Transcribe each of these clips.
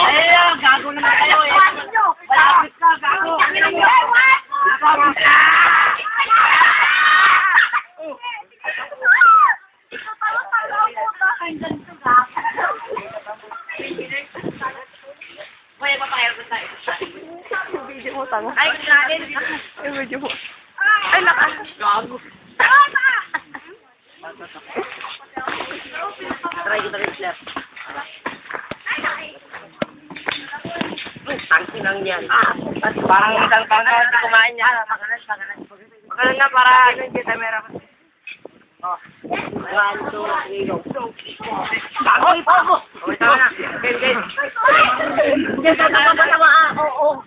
Ayun, gago naman kayo eh. Malapit ka, gago. Ko. Video mo, tanga. Ay, natin. Yung video mo. Ay, naka. Gago. Try kita rin left. Lang yan. Parang isang pangkat kumain niya. Pakanan, pakanan. Pakanan na para ano yung kita meron. Oh. One, two, three, go. Bago ipa mo! Okay, tama na. Okay, okay. Diyan sa tama ba tama? Oo.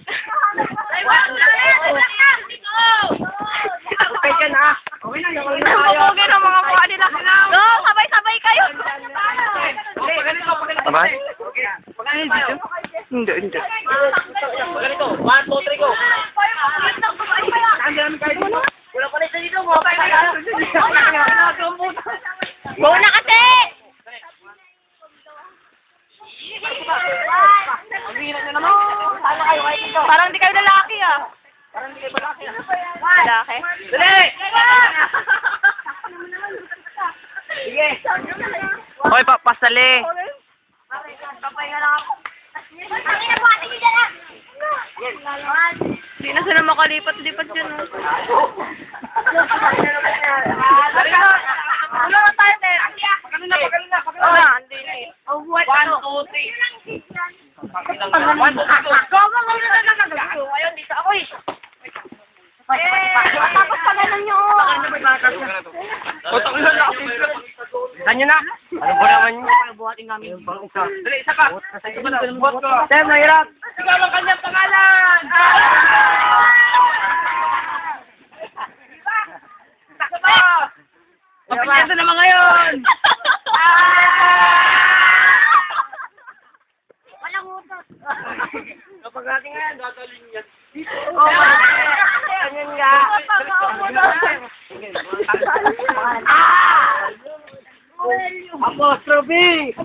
Okay ka na. Okay na, yung Ang pupugin ng mga mukha nila. No, sabay-sabay kayo. Okay, ganito, ganito. Tama? Okay. Pagkain tayo. Hindi, hindi. Ganito. One, two, three, go. Andiyan kayo dito. Wala pa rin sa dito. Mga kayo. Go na kasi! Ang hirap nyo naman. Sana kayo kayo dito. Parang di kayo lalaki ah. Parang hindi kayo malaki. Lalaki? Dali! Sige. Hoy, pa pasali. Hindi na makalipat-lipat yun. oh. Wala na tayo, Ter. Pagano na, pagano na, pagano na. hindi na eh. One, two, three. One, two, three, go. Go, go, go, go, go, go, go. Ayun, dito ako eh. Tapos pa ganun nyo. Utang na lang. Kanyo na. Ano ba naman yun? Ano buhatin namin? Dali, isa pa. Isa pa na. Tem, mahirap. Ikaw ang kanyang pangalan. Isa Mapinyeto naman ngayon. Walang utos. Kapag natin ngayon, dadalhin niya. Oh, Ganyan nga. Ah! Apostrophe!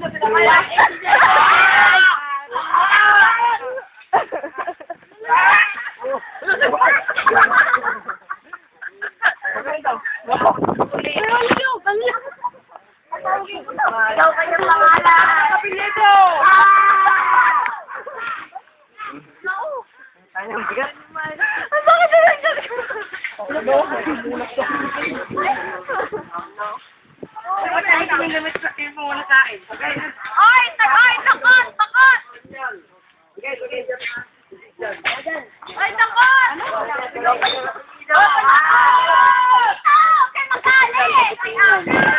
Ikaw kanyang pangalan. Kapilito! Ang bakit na lang dyan? Oy, takot, takot, takot! Oy, takot! Magalit!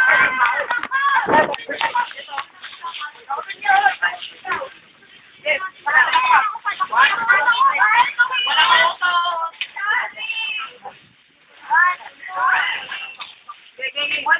Wala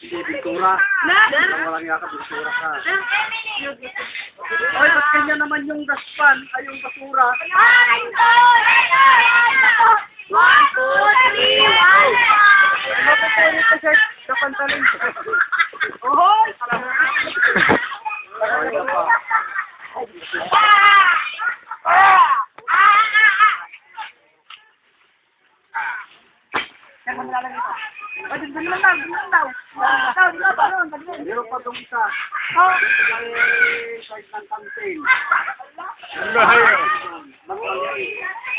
nilalagam na ako dito. Na? Oy, ba't kanya naman yung daspan ay yung basura? Ay, One, two, three, one. Ano pa po nito, sir? Sa pantalon. Ohoy! Meron pa itong isa. Ay, kahit ng campaign. Walang niya. Oh, sila, sila, sila, sila, may yababang.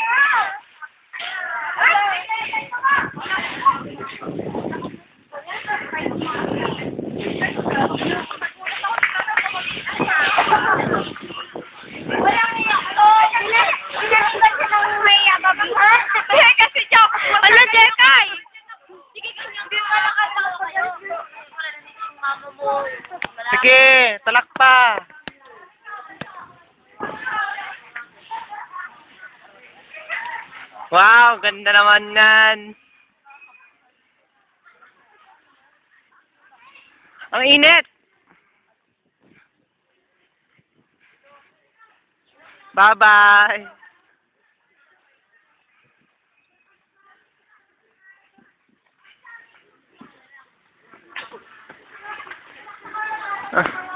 Wow, ganda naman yan. Ang init. Bye-bye. Ah.